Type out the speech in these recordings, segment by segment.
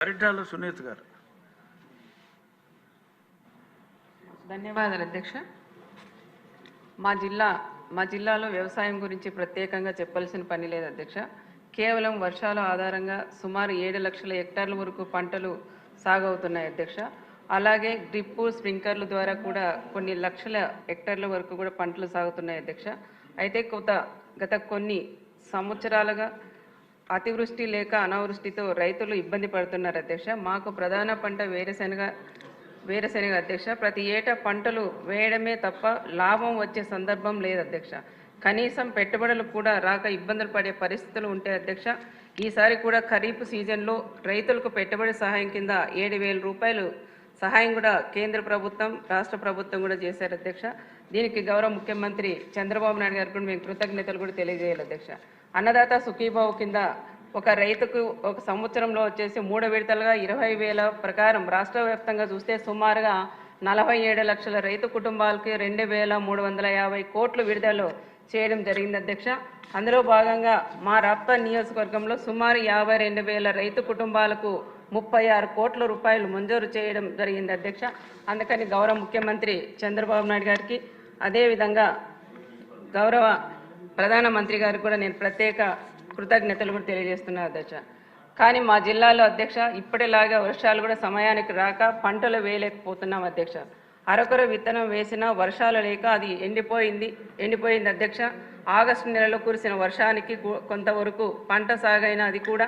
పరిటాల సునీత్ గారు. ధన్యవాదాలు అధ్యక్ష. మా జిల్లా మా జిల్లాలో వ్యవసాయం గురించి ప్రత్యేకంగా చెప్పాల్సిన పని లేదు అధ్యక్ష. కేవలం వర్షాల ఆధారంగా సుమారు ఏడు లక్షల హెక్టార్ల వరకు పంటలు సాగవుతున్నాయి అధ్యక్ష. అలాగే డ్రిప్పు స్ప్రింక్లర్ల ద్వారా కూడా కొన్ని లక్షల హెక్టార్ల వరకు కూడా పంటలు సాగుతున్నాయి అధ్యక్ష. అయితే కొత్త గత కొన్ని సంవత్సరాలుగా అతివృష్టి లేక అనావృష్టితో రైతులు ఇబ్బంది పడుతున్నారు అధ్యక్ష. మాకు ప్రధాన పంట వేరుశెనగ వేరుశెనగ అధ్యక్ష. ప్రతి ఏటా పంటలు వేయడమే తప్ప లాభం వచ్చే సందర్భం లేదు అధ్యక్ష. కనీసం పెట్టుబడులు కూడా రాక ఇబ్బందులు పడే పరిస్థితులు ఉంటాయి అధ్యక్ష. ఈసారి కూడా ఖరీఫ్ సీజన్లో రైతులకు పెట్టుబడి సహాయం కింద ఏడు వేల రూపాయలు సహాయం కూడా కేంద్ర ప్రభుత్వం రాష్ట్ర ప్రభుత్వం కూడా చేశారు అధ్యక్ష. దీనికి గౌరవ ముఖ్యమంత్రి చంద్రబాబు నాయుడు గారికి కూడా మేము కృతజ్ఞతలు కూడా తెలియజేయాలి అధ్యక్ష. అన్నదాత సుఖీభావ కింద ఒక రైతుకు ఒక సంవత్సరంలో వచ్చేసి మూడు విడతలుగా ఇరవై వేల ప్రకారం రాష్ట్ర వ్యాప్తంగా చూస్తే సుమారుగా నలభై ఏడు లక్షల రైతు కుటుంబాలకి రెండు వేల మూడు వందల యాభై కోట్లు విడుదల చేయడం జరిగింది అధ్యక్ష. అందులో భాగంగా మా రాప్తా నియోజకవర్గంలో సుమారు యాభై రెండు వేల రైతు కుటుంబాలకు ముప్పై ఆరు కోట్ల రూపాయలు మంజూరు చేయడం జరిగింది అధ్యక్ష. అందుకని గౌరవ ముఖ్యమంత్రి చంద్రబాబు నాయుడు గారికి అదేవిధంగా గౌరవ ప్రధానమంత్రి గారికి కూడా నేను ప్రత్యేక కృతజ్ఞతలు కూడా తెలియజేస్తున్నాను అధ్యక్ష. కానీ మా జిల్లాలో అధ్యక్ష ఇప్పటిలాగా వర్షాలు కూడా సమయానికి రాక పంటలు వేయలేకపోతున్నాం అధ్యక్ష. అరకొర విత్తనం వేసినా వర్షాలు లేక అది ఎండిపోయింది ఎండిపోయింది అధ్యక్ష. ఆగస్టు నెలలో కురిసిన వర్షానికి కొంతవరకు పంట సాగైన అది కూడా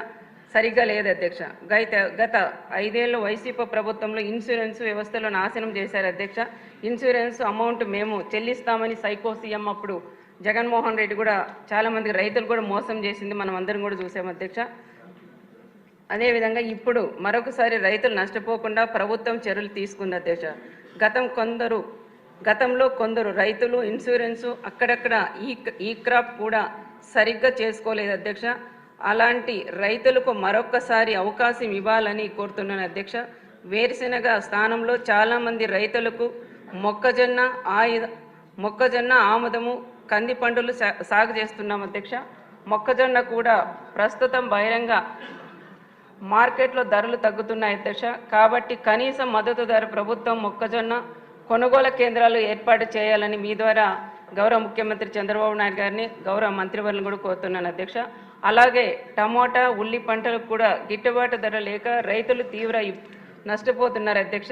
సరిగ్గా లేదు అధ్యక్ష. గత గత ఐదేళ్ళు వైసీపీ ప్రభుత్వంలో ఇన్సూరెన్స్ వ్యవస్థలో నాశనం చేశారు అధ్యక్ష. ఇన్సూరెన్స్ అమౌంట్ మేము చెల్లిస్తామని సైకో సీఎం అప్పుడు జగన్మోహన్ రెడ్డి కూడా చాలామందికి రైతులు కూడా మోసం చేసింది మనం అందరం కూడా చూసాం అధ్యక్ష. అదేవిధంగా ఇప్పుడు మరొకసారి రైతులు నష్టపోకుండా ప్రభుత్వం చర్యలు తీసుకుంది అధ్యక్ష. గతం కొందరు గతంలో కొందరు రైతులు ఇన్సూరెన్సు అక్కడక్కడ ఈ ఈ క్రాప్ కూడా సరిగ్గా చేసుకోలేదు అధ్యక్ష. అలాంటి రైతులకు మరొక్కసారి అవకాశం ఇవ్వాలని కోరుతున్నాను అధ్యక్ష. వేరుశెనగ స్థానంలో చాలామంది రైతులకు మొక్కజొన్న ఆయుధ మొక్కజొన్న ఆముదము కంది పండులు సా- సాగు చేస్తున్నాం అధ్యక్ష. మొక్కజొన్న కూడా ప్రస్తుతం బహిరంగ మార్కెట్లో ధరలు తగ్గుతున్నాయి అధ్యక్ష. కాబట్టి కనీస మద్దతు ధర ప్రభుత్వం మొక్కజొన్న కొనుగోలు కేంద్రాలు ఏర్పాటు చేయాలని మీ ద్వారా గౌరవ ముఖ్యమంత్రి చంద్రబాబు నాయుడు గారిని గౌరవ మంత్రివర్యులను కూడా కోరుతున్నాను అధ్యక్ష. అలాగే టమోటా ఉల్లి పంటలకు కూడా గిట్టుబాటు ధర లేక రైతులు తీవ్ర నష్టపోతున్నారు అధ్యక్ష.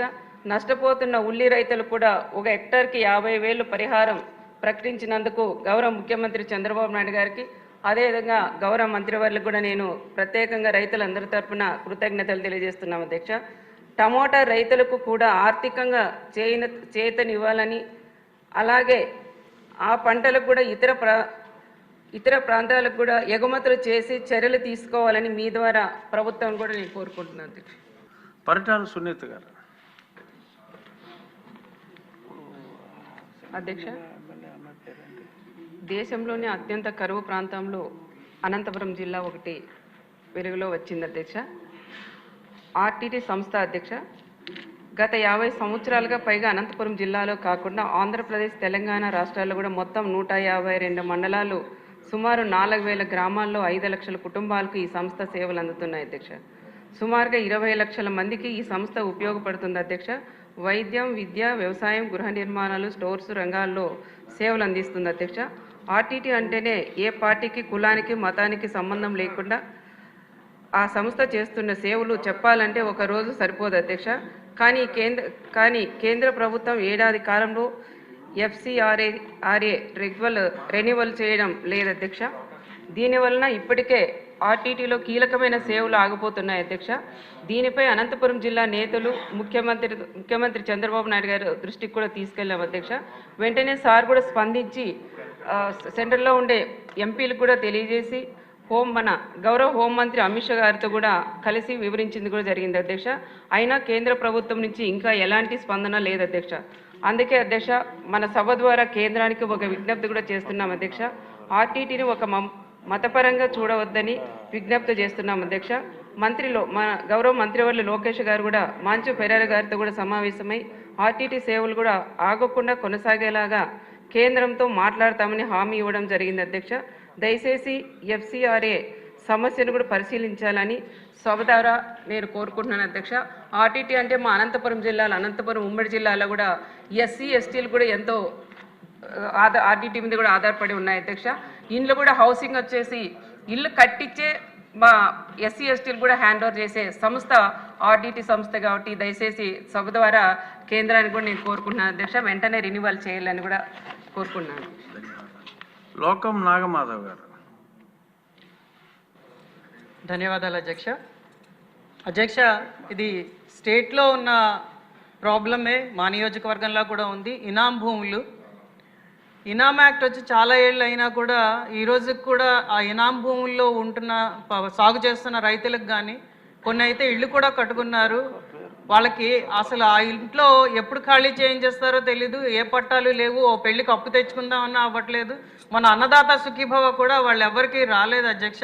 నష్టపోతున్న ఉల్లి రైతులు కూడా ఒక హెక్టార్కి యాభై వేలు పరిహారం ప్రకటించినందుకు గౌరవ ముఖ్యమంత్రి చంద్రబాబు నాయుడు గారికి అదేవిధంగా గౌరవ మంత్రివర్లకు కూడా నేను ప్రత్యేకంగా రైతులందరి తరపున కృతజ్ఞతలు తెలియజేస్తున్నాం అధ్యక్ష. టమోటా రైతులకు కూడా ఆర్థికంగా చేయిన చేతనివ్వాలని అలాగే ఆ పంటలకు కూడా ఇతర ప్రా ఇతర ప్రాంతాలకు కూడా ఎగుమతులు చేసి చర్యలు తీసుకోవాలని మీ ద్వారా ప్రభుత్వం కూడా నేను కోరుకుంటున్నాను అధ్యక్ష. పరిటాల సునీత్ గారు. అధ్యక్ష? దేశంలోనే అత్యంత కరువు ప్రాంతంలో అనంతపురం జిల్లా ఒకటి వెలుగులో వచ్చింది అధ్యక్ష. ఆర్టీటీ సంస్థ అధ్యక్ష. గత యాభై సంవత్సరాలుగా పైగా అనంతపురం జిల్లాలో కాకుండా ఆంధ్రప్రదేశ్ తెలంగాణ రాష్ట్రాల్లో కూడా మొత్తం నూట యాభై రెండు మండలాలు సుమారు నాలుగు వేల గ్రామాల్లో ఐదు లక్షల కుటుంబాలకు ఈ సంస్థ సేవలు అందుతున్నాయి అధ్యక్ష. సుమారుగా ఇరవై లక్షల మందికి ఈ సంస్థ ఉపయోగపడుతుంది అధ్యక్ష. వైద్యం విద్య వ్యవసాయం గృహ నిర్మాణాలు స్టోర్స్ రంగాల్లో సేవలు అందిస్తుంది అధ్యక్ష. ఆర్టీటీ అంటేనే ఏ పార్టీకి కులానికి మతానికి సంబంధం లేకుండా ఆ సంస్థ చేస్తున్న సేవలు చెప్పాలంటే ఒక రోజు సరిపోదు అధ్యక్ష. కానీ కేంద్ర కానీ కేంద్ర ప్రభుత్వం ఏడాది కాలంలో ఎఫ్సిఆర్ఏ ఆర్ఏ రెగ్యువల్ రెన్యువల్ చేయడం లేదు అధ్యక్ష. దీనివలన ఇప్పటికే ఆర్టీటీలో కీలకమైన సేవలు ఆగిపోతున్నాయి అధ్యక్ష. దీనిపై అనంతపురం జిల్లా నేతలు ముఖ్యమంత్రి ముఖ్యమంత్రి చంద్రబాబు నాయుడు గారి దృష్టికి కూడా తీసుకెళ్ళాం అధ్యక్ష. వెంటనే సార్ కూడా స్పందించి సెంటర్లో ఉండే ఎంపీలకు కూడా తెలియజేసి హోం మన గౌరవ హోంమంత్రి అమిత్ షా గారితో కూడా కలిసి వివరించింది కూడా జరిగింది అధ్యక్ష. అయినా కేంద్ర ప్రభుత్వం నుంచి ఇంకా ఎలాంటి స్పందన లేదు అధ్యక్ష. అందుకే అధ్యక్ష మన సభ ద్వారా కేంద్రానికి ఒక విజ్ఞప్తి కూడా చేస్తున్నాం అధ్యక్ష. ఆర్టీటీని ఒక మం- మతపరంగా చూడవద్దని విజ్ఞప్తి చేస్తున్నాం అధ్యక్ష. మంత్రిలో మా గౌరవ మంత్రివర్లు లోకేష్ గారు కూడా మాంచు పెరార గారితో కూడా సమావేశమై ఆర్టీటీ సేవలు కూడా ఆగకుండా కొనసాగేలాగా కేంద్రంతో మాట్లాడతామని హామీ ఇవ్వడం జరిగింది అధ్యక్ష. దయచేసి ఎఫ్సిఆర్ఏ సమస్యను కూడా పరిశీలించాలని సభ ద్వారా నేను కోరుకుంటున్నాను అధ్యక్ష. ఆర్టీటీ అంటే మా అనంతపురం జిల్లాలో అనంతపురం ఉమ్మడి జిల్లాలో కూడా ఎస్సీ ఎస్టీలు కూడా ఎంతో ఆధార్ ఆర్టీటీ మీద కూడా ఆధారపడి ఉన్నాయి అధ్యక్ష. ఇండ్లు కూడా హౌసింగ్ వచ్చేసి ఇల్లు కట్టించే మా ఎస్సీ ఎస్టీలు కూడా హ్యాండ్ ఓవర్ చేసే సంస్థ ఆర్డిటి సంస్థ కాబట్టి దయచేసి సభ ద్వారా కేంద్రానికి కూడా నేను కోరుకుంటున్నాను అధ్యక్ష. వెంటనే రెన్యువల్ చేయాలని కూడా కోరుకున్నాను లోకం నాగమాధవ్ గారు. ధన్యవాదాలు అధ్యక్ష. అధ్యక్ష ఇది స్టేట్లో ఉన్న ప్రాబ్లమే మా నియోజకవర్గంలో కూడా ఉంది. ఇనాం భూములు ఇనామ్ యాక్ట్ వచ్చి చాలా ఏళ్ళు అయినా కూడా ఈ రోజుకి కూడా ఆ ఇనాం భూముల్లో ఉంటున్న సాగు చేస్తున్న రైతులకు కానీ కొన్ని అయితే ఇళ్ళు కూడా కట్టుకున్నారు. వాళ్ళకి అసలు ఆ ఇంట్లో ఎప్పుడు ఖాళీ చేయించేస్తారో తెలీదు. ఏ పట్టాలు లేవు. ఓ పెళ్ళికి అప్పు తెచ్చుకుందామన్నా అవ్వట్లేదు. మన అన్నదాత సుఖీభవ కూడా వాళ్ళు ఎవరికి రాలేదు అధ్యక్ష.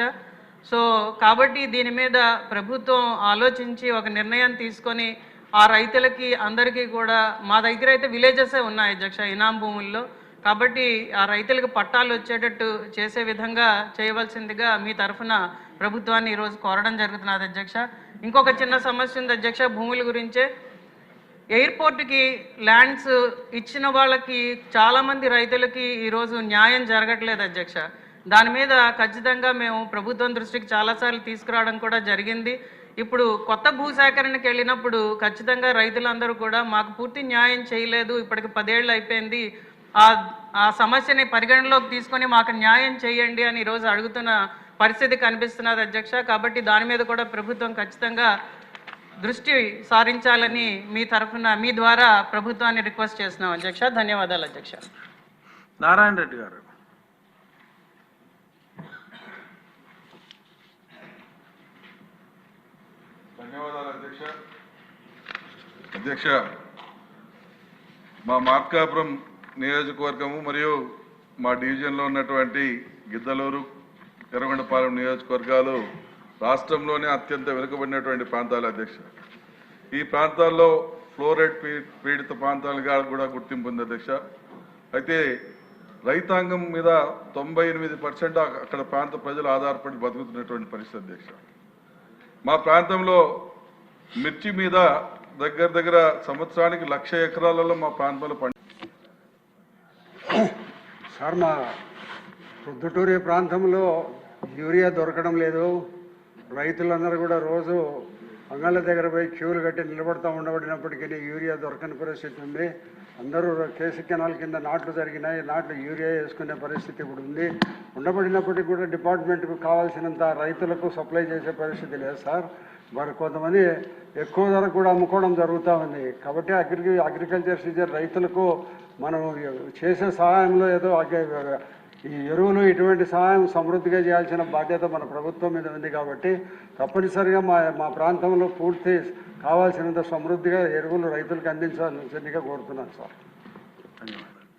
సో కాబట్టి దీని మీద ప్రభుత్వం ఆలోచించి ఒక నిర్ణయం తీసుకొని ఆ రైతులకి అందరికీ కూడా మా దగ్గర అయితే విలేజెసే ఉన్నాయి అధ్యక్ష ఇనాం భూముల్లో. కాబట్టి ఆ రైతులకు పట్టాలు వచ్చేటట్టు చేసే విధంగా చేయవలసిందిగా మీ తరఫున ప్రభుత్వాన్ని ఈరోజు కోరడం జరుగుతున్నది అధ్యక్ష. ఇంకొక చిన్న సమస్య ఉంది అధ్యక్ష భూముల గురించే. ఎయిర్పోర్ట్కి ల్యాండ్స్ ఇచ్చిన వాళ్ళకి చాలామంది రైతులకి ఈరోజు న్యాయం జరగట్లేదు అధ్యక్ష. దాని మీద ఖచ్చితంగా మేము ప్రభుత్వం దృష్టికి చాలాసార్లు తీసుకురావడం కూడా జరిగింది. ఇప్పుడు కొత్త భూసేకరణకి వెళ్ళినప్పుడు ఖచ్చితంగా రైతులందరూ కూడా మాకు పూర్తి న్యాయం చేయలేదు ఇప్పటికి పదేళ్ళు అయిపోయింది. ఆ ఆ సమస్యని పరిగణలోకి తీసుకొని మాకు న్యాయం చేయండి అని ఈరోజు అడుగుతున్న పరిస్థితి కనిపిస్తున్నది అధ్యక్ష. కాబట్టి దాని మీద కూడా ప్రభుత్వం ఖచ్చితంగా దృష్టి సారించాలని మీ తరఫున మీ ద్వారా ప్రభుత్వాన్ని రిక్వెస్ట్ చేస్తున్నాం అధ్యక్ష. ధన్యవాదాలు అధ్యక్ష. నారాయణ రెడ్డి గారు. ధన్యవాదాలు అధ్యక్ష. అధ్యక్ష మా మార్కాపురం నియోజకవర్గము మరియు మా డివిజన్లో ఉన్నటువంటి గిద్దలూరు ఎర్రగొండపాలెం నియోజకవర్గాలు రాష్ట్రంలోనే అత్యంత వెనుకబడినటువంటి ప్రాంతాలు అధ్యక్ష. ఈ ప్రాంతాల్లో ఫ్లోరైడ్ పీ- పీడిత ప్రాంతాలుగా కూడా గుర్తింపు ఉంది అధ్యక్ష. అయితే రైతాంగం మీద తొంభై ఎనిమిది పర్సెంట్ అక్కడ ప్రాంత ప్రజలు ఆధారపడి బతుకుతున్నటువంటి పరిస్థితి అధ్యక్ష. మా ప్రాంతంలో మిర్చి మీద దగ్గర దగ్గర సంవత్సరానికి లక్ష ఎకరాలలో మా ప్రాంతంలో సార్ మా ప్రొద్దుటూరి ప్రాంతంలో యూరియా దొరకడం లేదు. రైతులందరూ కూడా రోజు అంగళ్ళ దగ్గర పోయి క్యూలు కట్టి నిలబడతా ఉండబడినప్పటికీ యూరియా దొరకని పరిస్థితి ఉంది. అందరూ కేసు కెనాల్ కింద నాట్లు జరిగినాయి. నాట్లు యూరియా వేసుకునే పరిస్థితి ఇప్పుడు ఉంది. ఉండబడినప్పటికీ కూడా డిపార్ట్మెంట్కు కావాల్సినంత రైతులకు సప్లై చేసే పరిస్థితి లేదు సార్. మరి కొంతమంది ఎక్కువ ధరకు కూడా అమ్ముకోవడం జరుగుతూ ఉంది. కాబట్టి అగ్రి అగ్రికల్చర్ సీజన్ రైతులకు మనం చేసే సహాయంలో ఏదో ఈ ఎరువులు ఇటువంటి సహాయం సమృద్ధిగా చేయాల్సిన బాధ్యత మన ప్రభుత్వం మీద ఉంది కాబట్టి తప్పనిసరిగా మా మా ప్రాంతంలో పూర్తి కావాల్సినంత సమృద్ధిగా ఎరువులు రైతులకు అందించాల్సిందిగా కోరుతున్నాను సార్.